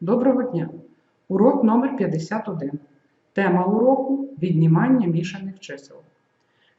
Доброго дня! Урок номер 51. Тема уроку віднімання мішаних чисел.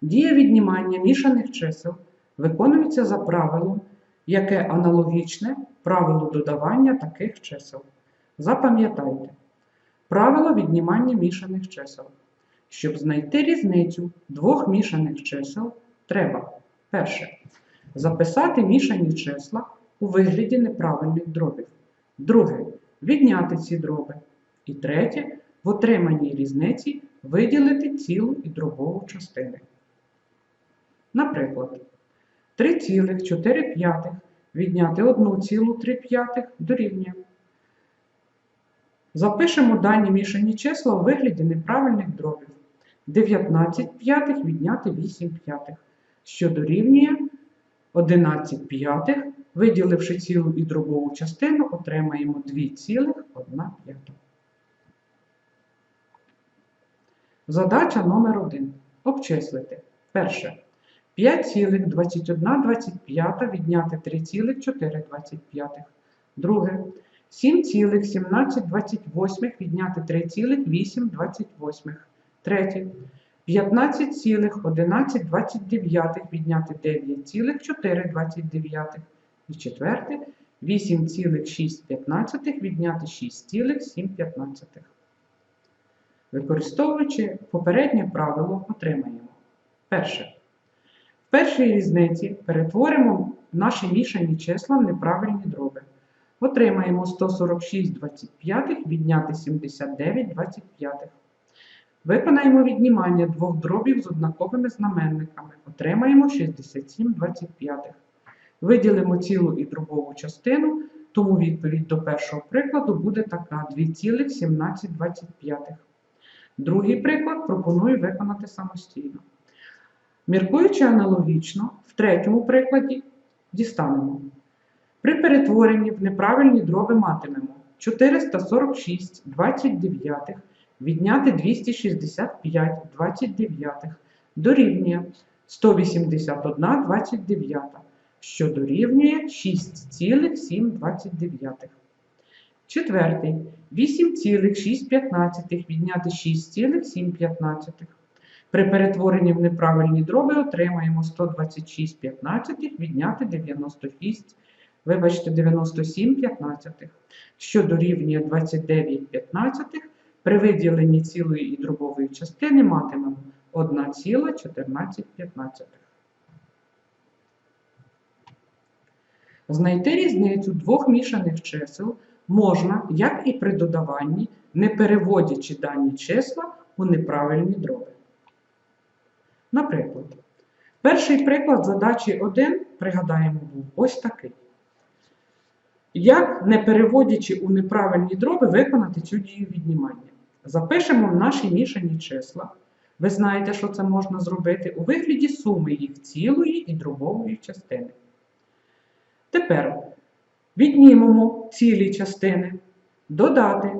Дія віднімання мішаних чисел виконується за правилом, яке аналогічне правилу додавання таких чисел. Запам'ятайте, правило віднімання мішаних чисел. Щоб знайти різницю двох мішаних чисел, треба перше. Записати мішані числа у вигляді неправильних дробів. Друге відняти ці дроби. І третє, в отриманій різниці виділити цілу і дробову частини. Наприклад, 3,4 відняти 1,3 дорівнює. Запишемо дані мішані числа у вигляді неправильних дробів. 19 п'ятих відняти 8 п'ятих, що дорівнює 11 п'ятих Виділивши цілу і дробову частину, отримаємо 2,1 п'ята. Задача номер 1. Обчислити. Перше. 5,2125 відняти 3,425. Друге. 7,1728 відняти 3,828. Третє. 15,1129 відняти 9,429. І четверте 8,615 відняти 6,715. Використовуючи попереднє правило, отримаємо. Перше. В першій різниці перетворимо наші мішані числа в неправильні дроби. Отримаємо 146 25 відняти 79 25. Виконаємо віднімання двох дробів з однаковими знаменниками. Отримаємо 67 25. Виділимо цілу і дробову частину, тому відповідь до першого прикладу буде така 2,1725. Другий приклад пропоную виконати самостійно. Міркуючи аналогічно, в третьому прикладі дістанемо. При перетворенні в неправильні дроби матимемо 446 29 відняти 265 29 дорівнює 181 29 що дорівнює 6,729. Четвертий 8,615 відняти 6,715. При перетворенні в неправильні дроби отримаємо 126 15 відняти 96, вибачте, 97 15, що дорівнює 29 15. При виділенні цілої і дробової частини матимемо 1,14 15. Знайти різницю двох мішаних чисел можна, як і при додаванні, не переводячи дані числа у неправильні дроби. Наприклад, перший приклад задачі 1, пригадаємо, був ось такий. Як, не переводячи у неправильні дроби, виконати цю дію віднімання? Запишемо в наші мішані числа. Ви знаєте, що це можна зробити у вигляді суми їх цілої і дробової частини. Тепер віднімемо цілі частини, додати.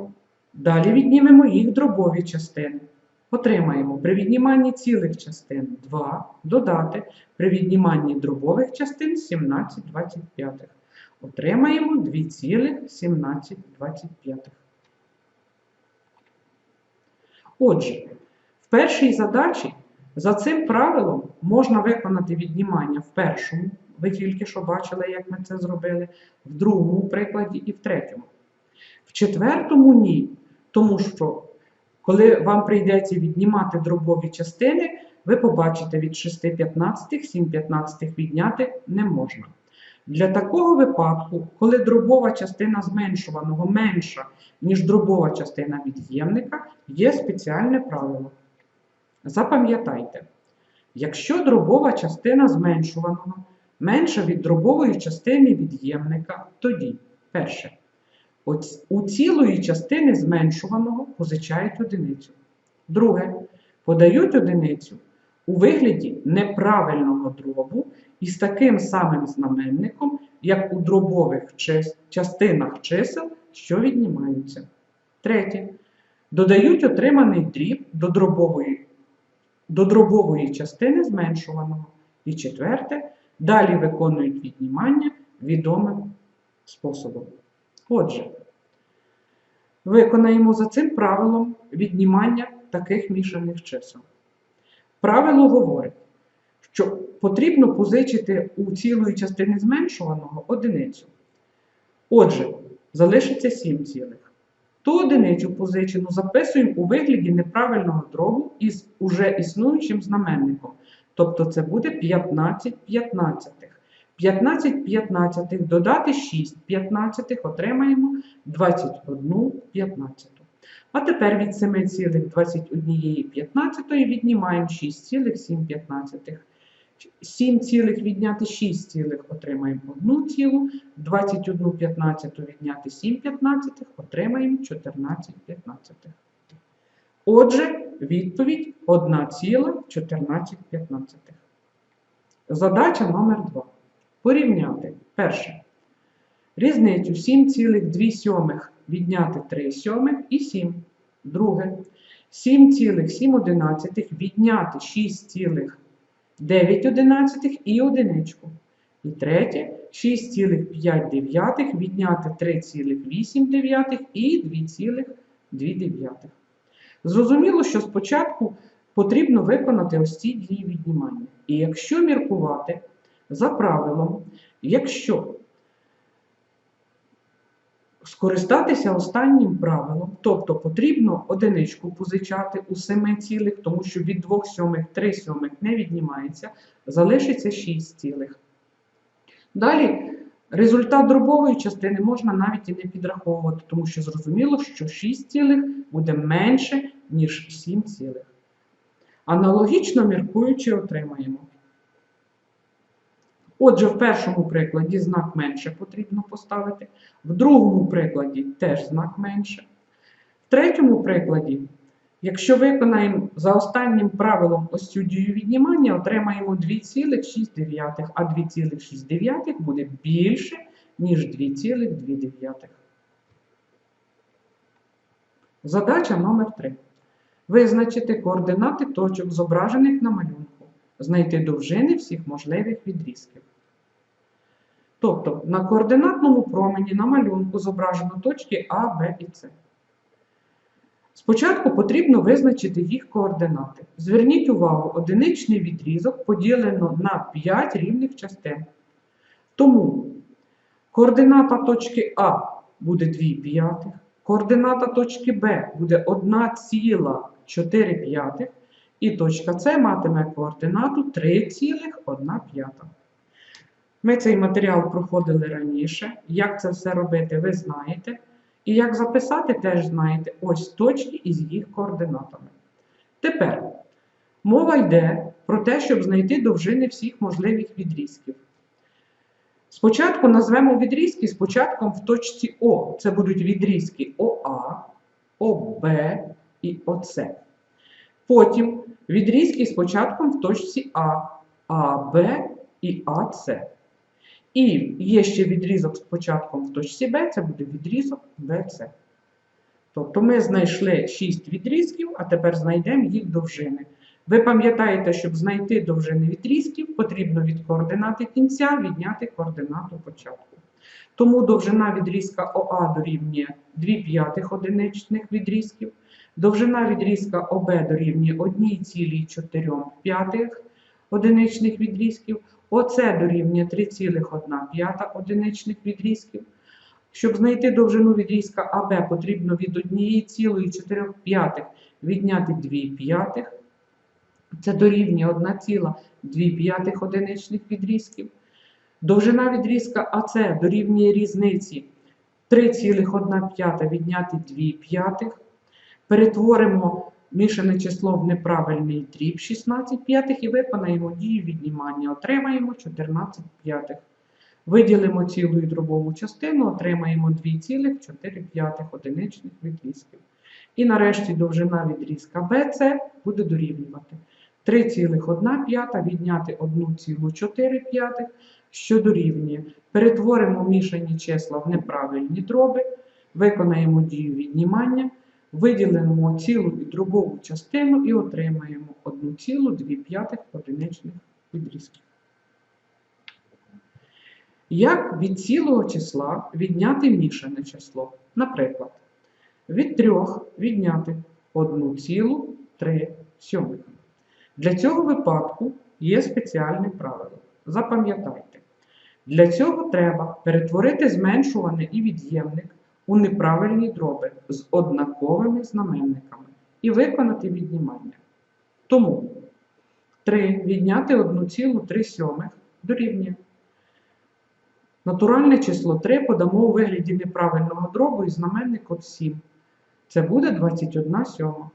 Далі віднімемо їх дробові частини. Отримаємо при відніманні цілих частин 2, додати при відніманні дробових частин 17 25. Отримаємо 2,1725. Отже, в першій задачі за цим правилом можна виконати віднімання в першому. Ви тільки що бачили, як ми це зробили, в другому прикладі і в третьому. В четвертому ні. Тому що, коли вам прийдеться віднімати дробові частини, ви побачите від 6 15, 7 15 відняти не можна. Для такого випадку, коли дробова частина зменшуваного менша, ніж дробова частина від'ємника, є спеціальне правило. Запам'ятайте, якщо дробова частина зменшуваного менша від дробової частини від'ємника, тоді, перше, у цілої частини зменшуваного позичають одиницю. Друге, подають одиницю у вигляді неправильного дробу із таким самим знаменником, як у дробових частинах чисел, що віднімаються. Третє. Додають отриманий дріб до дробової, до дробової частини зменшуваного. І четверте, Далі виконують віднімання відомим способом. Отже, Виконаємо за цим правилом віднімання таких мішаних чисел. Правило говорить, що потрібно позичити у цілої частини зменшуваного одиницю. Отже, залишиться 7 цілих. Ту одиницю позичену записуємо у вигляді неправильного дробу із уже існуючим знаменником. Тобто це буде 15 п'ятнадцятих. 15 п'ятнадцятих додати 6 п'ятнадцятих отримаємо 21 п'ятнадцяту. А тепер від 7,21 п'ятнадцятої віднімаємо 6,7 п'ятнадцятих. 7 цілих відняти 6 цілих отримаємо 1 цілу, 21 п'ятнадцяту відняти 7 п'ятнадцятих отримаємо 14 п'ятнадцятих. Отже, відповідь 1,14. Задача номер 2. Порівняти. Перше. Різницю 7,2 відняти 3 сьомих і 7. Друге. 7,7 відняти 6,9 і одиничку. І третє. 6,5 відняти 3,8 і 2,2 дев'ятих. Зрозуміло, що спочатку потрібно виконати ось ці дії віднімання. І якщо міркувати за правилом, якщо скористатися останнім правилом, тобто потрібно одиничку позичати у 7 цілих, тому що від 2 сьомих 3 сьомих не віднімається, залишиться 6 цілих. Далі результат дробової частини можна навіть і не підраховувати, тому що зрозуміло, що 6 цілих буде менше, ніж 7 цілих. Аналогічно міркуючи, отримаємо. Отже, в першому прикладі знак менше потрібно поставити, в другому прикладі теж знак менше. В третьому прикладі, якщо виконаємо за останнім правилом ось цю дію віднімання, отримаємо 2,6, а 2,6 буде більше, ніж 2,2. Задача номер 3. Визначити координати точок, зображених на малюнку. Знайти довжини всіх можливих відрізків. Тобто на координатному промені на малюнку зображено точки А, Б і С. Спочатку потрібно визначити їх координати. Зверніть увагу, одиничний відрізок поділено на 5 рівних частин. Тому координата точки А буде 2 п'ятих, координата точки Б буде 1,4 п'ятих, і точка С матиме координату 3,1 п'ята. Ми цей матеріал проходили раніше. Як це все робити, ви знаєте. І як записати, теж знаєте ось точки із їх координатами. Тепер мова йде про те, щоб знайти довжини всіх можливих відрізків. Спочатку назвемо відрізки з початком в точці О. Це будуть відрізки ОА, ОБ і ОС. Потім відрізки з початком в точці А, АБ і АС. І є ще відрізок з початком в точці Б, це буде відрізок BC. Тобто ми знайшли 6 відрізків, а тепер знайдемо їх довжини. Ви пам'ятаєте, щоб знайти довжини відрізків, потрібно від координати кінця відняти координату початку. Тому довжина відрізка ОА дорівнює 2 п'ятих одиничних відрізків, довжина відрізка ОБ дорівнює 1,4 п'ятих одиничних відрізків, ОС дорівнює 3,1 одиничних відрізків. Щоб знайти довжину відрізка АБ, потрібно від 1,4 відняти 2 п'ятих. Це дорівнює 1,2 одиничних відрізків. Довжина відрізка АС дорівнює різниці 3,1 відняти 2 п'ятих. Перетворимо мішане число в неправильний дріб 16 п'ятих і виконаємо дію віднімання. Отримаємо 14 п'ятих. Виділимо цілу і дробову частину, отримаємо 2,4 одиничних відрізків. І нарешті довжина відрізка BC буде дорівнювати 3,1 відняти 1,4, що дорівнює. Перетворимо мішані числа в неправильні дроби, виконаємо дію віднімання. Виділимо цілу і дробову частину і отримаємо 1,2 одиничних відрізків. Як від цілого числа відняти мішане число? Наприклад, Від 3 відняти 1,3 сьомих. Для цього випадку є спеціальне правило. Запам'ятайте. Для цього треба перетворити зменшуване і від'ємник у неправильні дроби з однаковими знаменниками і виконати віднімання. Тому 3 відняти 1,3 сьомих дорівнює. Натуральне число 3 подамо у вигляді неправильного дробу і знаменник от 7. Це буде 21 сьома.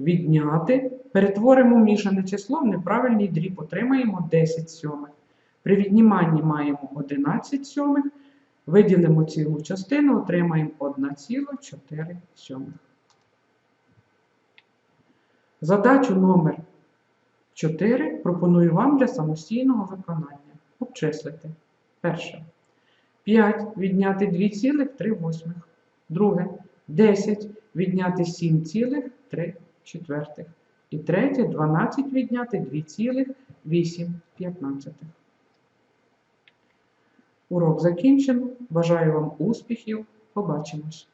Відняти, перетворимо мішане число в неправильний дріб, отримаємо 10 сьомих. При відніманні маємо 11 сьомих, виділимо цілу частину, отримаємо 1,4 сьомих. Задачу номер 4 пропоную вам для самостійного виконання. Обчислити. Перше. 5 відняти 2,3. Друге. 10 відняти 7,3 четвертих. І третє 12 відняти 2,8 п'ятнадцятих. Урок закінчено. Бажаю вам успіхів. Побачимось!